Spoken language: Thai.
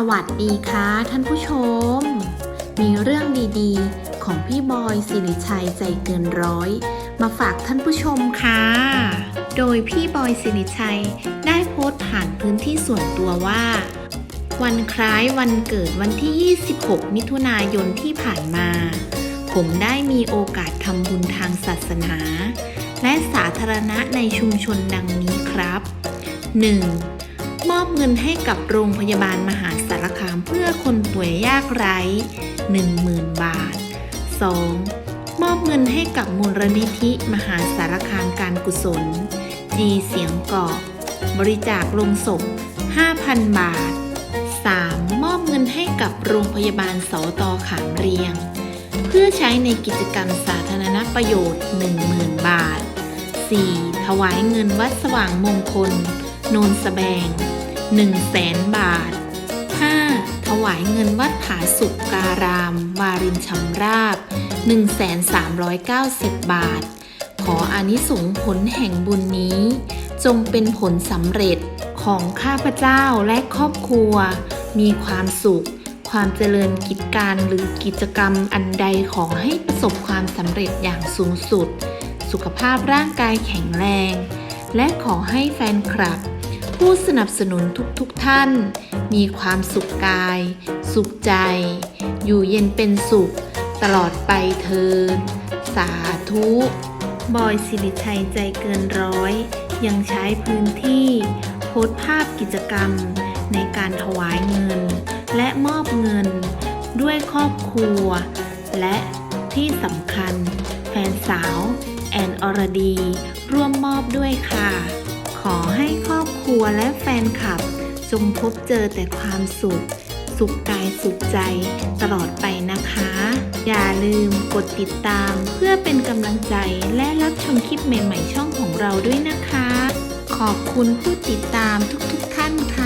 สวัสดีค่ะท่านผู้ชม มีเรื่องดีๆ ของพี่บอยสิริชัยใจเกินร้อย มาฝากท่านผู้ชมค่ะ โดยพี่บอยสิริชัยได้โพสต์ผ่านพื้นที่ส่วนตัวว่า วันคล้ายวันเกิดวันที่ 26 มิถุนายนที่ผ่านมา ผมได้มีโอกาสทำบุญทางศาสนา และสาธารณะในชุมชนดังนี้ครับ 1. มอบเงินให้กับโรงพยาบาลมหาสารคามเพื่อคนป่วยยากไร้ 10,000 บาท 2. มอบเงินให้กับมูลนิธิมหาสารคามการกุศลจีเสียงกาะบริจาคลงศพ 5,000 บาท 3. มอบเงินให้กับโรงพยาบาลสอตอขามเรียง เพื่อใช้ในกิจกรรมสาธารณประโยชน์ 10,000 บาท 4. ถวายเงินวัดสว่างมงคล นนสแบง1แสนบาท 5. ถวายเงินวัดผาสุกการาม วารินชำราบ 1,390 บาท ขออานิสงผลแห่งบุญนี้ จงเป็นผลสำเร็จของข้าพเจ้าและครอบครัว มีความสุข ความเจริญกิจการหรือกิจกรรมอันใดขอให้ประสบความสำเร็จอย่างสูงสุด สุขภาพร่างกายแข็งแรง และขอให้แฟนคลับ ผู้สนับสนุนทุกๆทท่าน มีความสุขกาย สุขใจ อยู่เย็นเป็นสุข ตลอดไปเทิน สาธุ บอยสิริชัยใจเกินร้อย ยังใช้พื้นที่ โพสภาพกิจกรรม ในการถวายเงิน และมอบเงิน ด้วยครอบครัว และที่สำคัญ แฟนสาว แอนอรดี ร่วมมอบด้วยค่ะ อให้ครอบครัวและแฟนคลับ จงพบเจอแต่ความสุข สุขกายสุขใจตลอดไปนะคะ อย่าลืมกดติดตามเพื่อเป็นกำลังใจและรับชมคลิปใหม่ ๆ ช่องของเราด้วยนะคะ ขอบคุณผู้ติดตามทุกๆท่านค่ะ